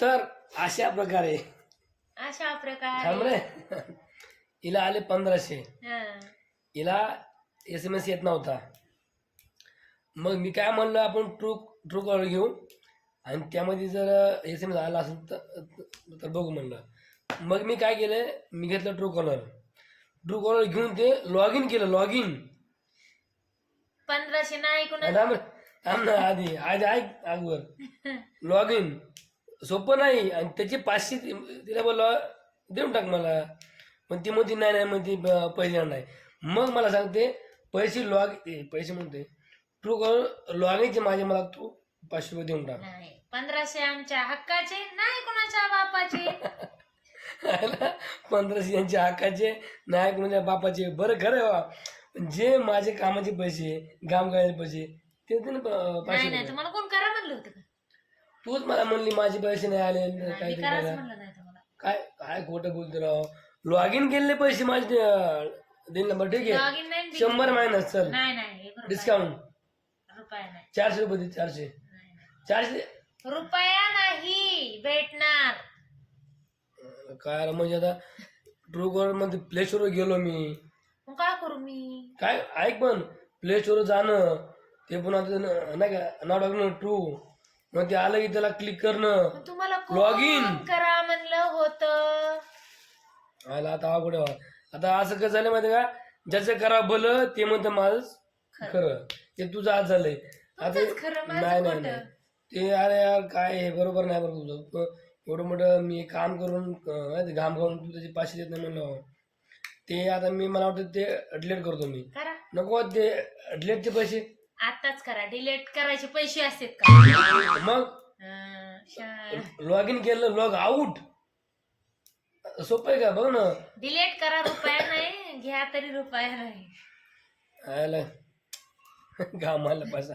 तर अशा प्रकारे. अशा थांब प्रकारे रे. हिला आले पंधराशे. हं. हिला एस एम एस येत नव्हता. मग मी काय म्हणलं आपण ट्रू ट्रू कॉलर घेऊ. आणि त्यामध्ये जर एस एम एस आला असेल तर तर बघू म्हणलं. मग मी काय केलं मी घेतलं ट्रू कॉलर ट्रू कॉलर घेऊन ते लॉग इन केलं लॉग इन पंधराशे नाही थांब ना आधी आधी ऐक अगोदर. लॉग इन सोपं नाही. आणि त्याचे पाचशे ति- तिला बोलला देऊन टाक मला. पण ती म्हणते नाही नाही. म्हणते पैसे नाही. मग मला सांगते पैसे लॉग पैसे म्हणते ट्रू कॉलर लॉग इनचे माझे मला तू पाचशे रुपये देऊन टाक. नाही पंधराशे आमच्या हक्काचे नाही कुणाच्या बापाचे. पंधराशे यांच्या हक्काचे नाही कोणाच्या बापाचे. बरं खरं आहे बा. जे माझे कामाचे पैसे करायचे पैसे ते दे ना पाचशे नाही नाही रुपये. तुम्हाला कोण करा म्हणलं होतं का? तूच मला म्हणली माझे पैसे नाही आले. काय ते काय काय खोटं बोलतो राव? लॉग इन केलेले पैसे माझे अं, देईन नंबर ठीक आहे? लॉगिन नाही दिली. शंभर मायनस चल. नाही नाही एक रुपया डिस्काउंट रुपया नाही. चारशे रुपये दे चारशे. नाही, नाही. चारशे? रुपया नाही भेटणार. काय रे म्हणजे आता ट्रू कॉलरमध्ये प्ले स्टोर गेलो मी. मग काय करू मी? काय ऐक पण प्ले स्टोर जाणं ते पुन्हा ते न- नाही का नाव टाकणं ट्रू मग ते आलं की त्याला क्लिक करणं. मग तुम्हाला Login. कोण करा म्हणलं होतं. आला आता अवघड आहे. आता असं कसं झालं माहिती का? ज्याचं करा भलं ते म्हणतं माझं खरं. ते तुझं आज झालंय. आता तुमचंच खरं, माझं नाही नाही खोटं. नाही. ते अरे यार काय हे? बरोबर नाही बरोबर तुझं. प- एवढं मोठं मी काम करून अं, माहिती घाम खाऊन तू त्याचे पाचशे देत नाही म्हणलं ते आता मी मला वाटतं ते डिलीट करतो मी. करा. नको ते डिलीटचे पैसे. आताच करा. डिलीट करायचे पैसे असतात का? मग? अं, शा- लॉग इन केलं लॉग आउट सोपं आहे का? बघ ना. डिलीट करा रुपया नाही घ्या तरी रुपया नाही. आयला. घाम आला पैसा